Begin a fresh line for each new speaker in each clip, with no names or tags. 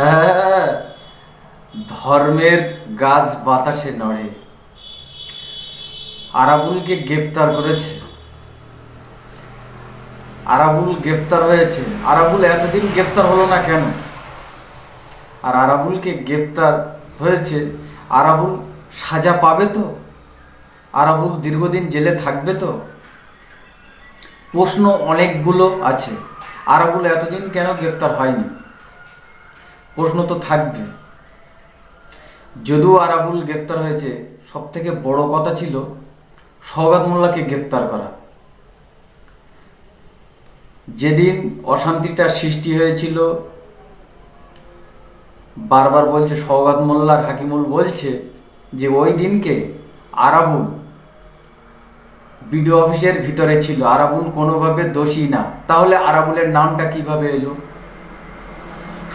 হ্যাঁ। ধর্মের গাছ বাতাসে নড়ে। আরাবুলকে গ্রেপ্তার করেছে। আরাবুল গ্রেপ্তার হয়েছে। আরাবুল এতদিন গ্রেপ্তার হলো না কেন? আর আরাবুলকে গ্রেপ্তার হয়েছে। আরাবুল সাজা পাবে তো? আরাবুল দীর্ঘদিন জেলে থাকবে তো? প্রশ্ন অনেকগুলো আছে। আরাবুল এতদিন কেন গ্রেপ্তার হয়নি? প্রশ্ন তো থাকবে। যদিও আরাবুল গ্রেপ্তার হয়েছে সব থেকে বড় কথা ছিল সৌগাত মোল্লাকে গ্রেপ্তার করা। যেদিন অশান্তিটা সৃষ্টি হয়েছিল, বারবার বলছে সৌগাত মোল্লার হাকিমুল বলছে যে ওই দিনকে আরাবুল বিডিও অফিসের ভিতরে ছিল। আরাবুল কোনোভাবে দোষী না। তাহলে আরাবুলের নামটা কীভাবে এলো?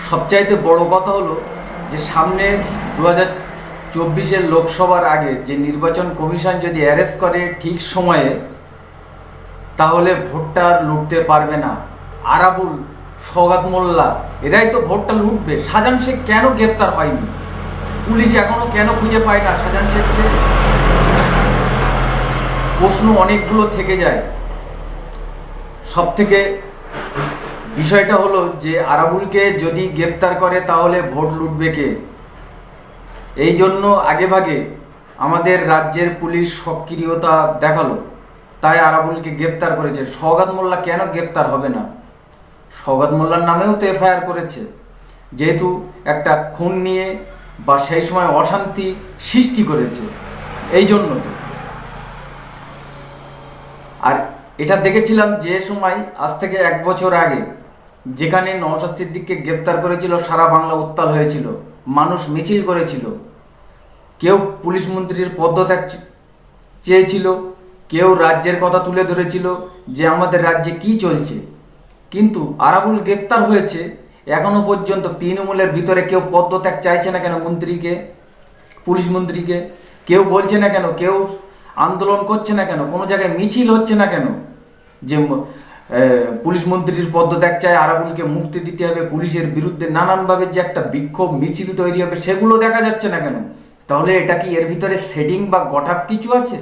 সবচাইতে বড় কথা হলো যে সামনে দু হাজার চব্বিশের লোকসভার আগে যে নির্বাচন কমিশন যদি অ্যারেস্ট করে ঠিক সময়ে, তাহলে ভোটটা আর লুটতে পারবে না। আরাবুল সৌগাত মোল্লা, এরাই তো ভোটটা লুটবে। সাজান শেখ কেন গ্রেপ্তার হয়নি? পুলিশ এখনও কেন খুঁজে পায় না শাহজাহান শেখকে? প্রশ্ন অনেকগুলো থেকে যায়। সব থেকে বিষয়টা হলো যে আরাবুলকে যদি গ্রেপ্তার করে, তাহলে ভোট লুটবে কে? এই জন্য আগে ভাগে আমাদের রাজ্যের পুলিশ সক্রিয়তা দেখাল। তাই আরাবুলকে গ্রেপ্তার করেছে। সৌগাত মোল্লা কেন গ্রেপ্তার হবে না? সৌগাত মোল্লার নামেও তো এফআইআর করেছে। যেহেতু একটা খুন নিয়ে বা সেই সময় অশান্তি সৃষ্টি করেছে। এই জন্য আর এটা দেখেছিলাম যে সময়, আজ থেকে এক বছর আগে যেখানে নওশাদ সিদ্দিককে গ্রেপ্তার করেছিল, সারা বাংলা উত্তাল হয়েছিল, মানুষ মিছিল করেছিল। কেউ পুলিশ মন্ত্রীর পদত্যাগ চেয়েছিল, কেউ রাজ্যের কথা তুলে ধরেছিল যে আমাদের রাজ্যে কি চলছে। কিন্তু আরাবুল গ্রেপ্তার হয়েছে, এখনও পর্যন্ত তৃণমূলের ভিতরে কেউ পদত্যাগ চাইছে না কেন মন্ত্রীকে, পুলিশ মন্ত্রীকে? কেউ বলছে না কেন? কেউ আন্দোলন করছে না কেন? কোনো জায়গায় মিছিল হচ্ছে না কেন? যে পুলিশ মন্ত্রীর পদত্যাগ চায়, আরাবুলকে মুক্তি দিতে হবে, পুলিশের বিরুদ্ধে নানানভাবে যে একটা বিক্ষোভ, মিছিল তৈরি হবে, সেগুলো দেখা যাচ্ছে না কেন? তাহলে এটা কি এর ভিতরে সেটিং বা গঠাপ কিছু আছে?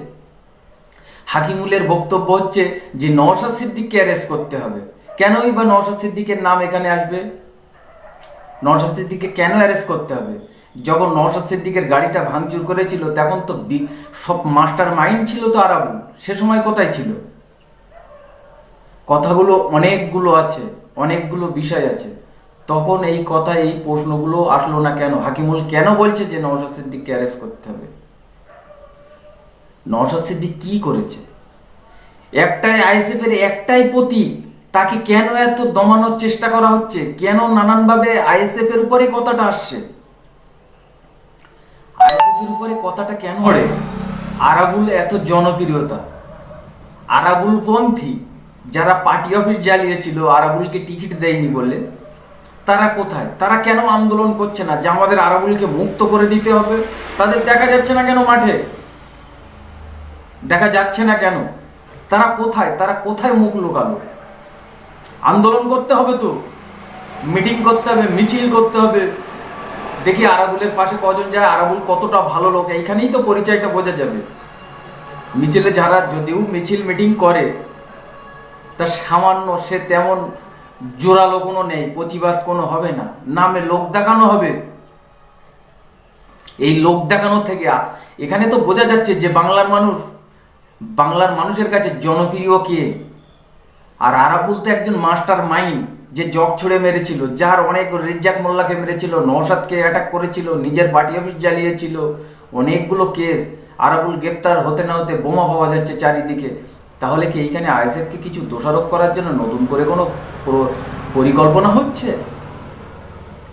হাকিমুলের বক্তব্য হচ্ছে যে নওশাদ সিদ্দিককে অ্যারেস্ট করতে হবে। কেনই বা নওশাদ সিদ্দিকের নাম এখানে আসবে? নওশাদ সিদ্দিককে কেন অ্যারেস্ট করতে হবে? যখন নওশাদ সিদ্দিকের গাড়িটা ভাঙচুর করেছিল, তখন তো সব মাস্টার মাইন্ড ছিল তো আরাবুল। সে সময় কোথায় ছিল? কথাগুলো অনেকগুলো আছে, অনেকগুলো বিষয় আছে। তখন এই কথা, এই প্রশ্নগুলো আসলো না কেন? হাকিমুল কেন বলছে যে নওশাদ সিদ্দিককে অ্যারেস্ট করতে হবে? নওশাদ সিদ্দিক কি করেছে? একটাই আইএসএফ এর একটাই প্রতীক, তাকে কেন এত দমানোর চেষ্টা করা হচ্ছে? কেন নানানভাবে আইএসএফ এর উপরে কথাটা আসছে? আইএসএফ এর উপরে কথাটা কেন আরাবুল এত জনপ্রিয়তা। আরাবুল পন্থী। যারা পার্টি অফিস জ্বালিয়েছিল, আরাবুলকে টিকিট দেয়নি বলে, তারা কোথায়? তারা কেন আন্দোলন করছে না? যে আমাদের আরাবুলকে মুক্ত করে দিতে হবে? তাদের দেখা যাচ্ছে না কেন মাঠে? দেখা যাচ্ছে না কেন? তারা কোথায়? তারা কোথায় মুখ লুকালো? আন্দোলন করতে হবে তো। মিটিং করতে হবে, মিছিল করতে হবে। দেখি আরাবুলের পাশে কজন যায়। আরাবুল কতটা ভালো লোক, এইখানেই তো পরিচয়টা বোঝা যাবে। মিছিলে যারা, যদিও মিছিল মিটিং করে তা সামান্য সে তেমন জোরালো কোনো নেই, প্রতিবাদ কোনো হবে না। নামে লোক দেখানো হবে। এই লোক দেখানো থেকে এখানে তো বোঝা যাচ্ছে যে বাংলার মানুষ, বাংলার মানুষের কাছে জনপ্রিয় কে? আর আরাবুল তো একজন মাস্টার মাইন্ড, যে জগ ছুড়ে মেরেছিল, যার অনেক রিজ্জাক মোল্লাকে মেরেছিল নৌসাদকে অ্যাটাক করেছিল, নিজের পার্টি অফিস জ্বালিয়েছিল, অনেকগুলো কেস আরাবুল গ্রেপ্তার হতে না হতে বোমা পাওয়া যাচ্ছে চারিদিকে। তাহলে কি এইখানে আইএসএফকে কিছু দোষারোপ করার জন্য নতুন করে কোনো পরিকল্পনা হচ্ছে?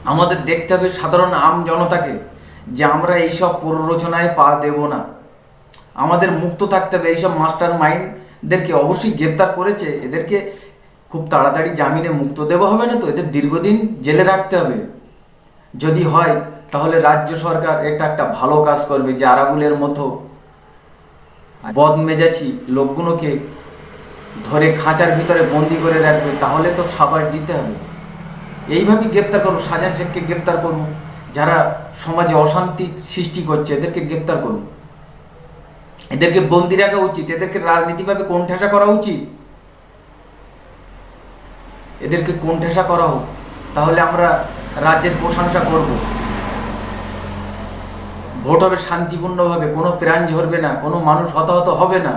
আমাদের দেখতে হবে সাধারণ আম জনতাকে যে আমরা এইসব প্ররোচনায় পা দেব না। আমাদের মুক্ত থাকতে হবে। এইসব মাস্টার মাইন্ডদেরকে অবশ্যই গ্রেপ্তার করেছে। এদেরকে খুব তাড়াতাড়ি জামিনে মুক্ত দেওয়া হবে না তো? এদের দীর্ঘদিন জেলে রাখতে হবে। যদি হয়, তাহলে রাজ্য সরকার এটা একটা ভালো কাজ করবে যে আরাগুলের মতো বদমেজাজি লোকগুলোকে ধরে খাঁচার ভিতরে বন্দি করে রাখবে, তাহলে তো সাবাস দিতে হবে। এইভাবে গ্রেপ্তার করুন, শাহজাহান শেখকে গ্রেপ্তার করুন, যারা সমাজে অশান্তি সৃষ্টি করছে, এদেরকে গ্রেপ্তার করুন। এদেরকে বন্দি রাখা উচিত, এদেরকে রাজনীতিভাবে কোণঠাসা করা উচিত। এদেরকে কোণঠাসা করা হোক, তাহলে আমরা রাজ্যের প্রশংসা করব। ভোট হবে শান্তিপূর্ণভাবে, কোনো প্রাণ ঝরবে না, কোনো মানুষ হতাহত হবে না,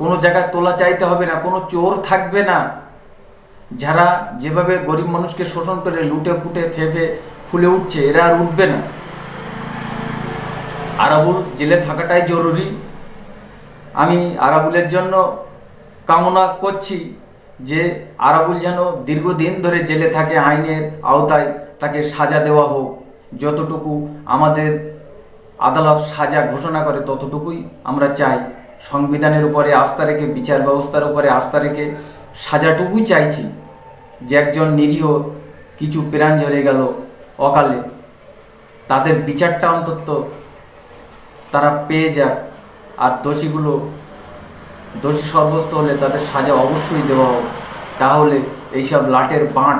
কোনো জায়গায় তোলা চাইতে হবে না, কোনো চোর থাকবে না। যারা যেভাবে গরিব মানুষকে শোষণ করে লুটে ফুটে ফেফে ফুলে উঠছে, এরা আর উঠবে না। আরাবুল জেলে থাকাটাই জরুরি। আমি আরাবুলের জন্য কামনা করছি যে আরাবুল যেন দীর্ঘদিন ধরে জেলে থাকে, আইনের আওতায় তাকে সাজা দেওয়া হোক। যতটুকু আমাদের আদালত সাজা ঘোষণা করে ততটুকুই। আমরা চাই সংবিধানের উপরে আস্থা রেখে, বিচার ব্যবস্থার উপরে আস্থা রেখে সাজাটুকুই চাইছি যে একজন নিরীহ কিছু প্রাণ ঝরে গেল অকালে। তাদের বিচারটা অন্তত তারা পেয়ে যাক। আর দোষীগুলো, দোষী সর্বস্ত হলে তাদের সাজা অবশ্যই দেওয়া হোক। তাহলে এইসব লাটের বাঁট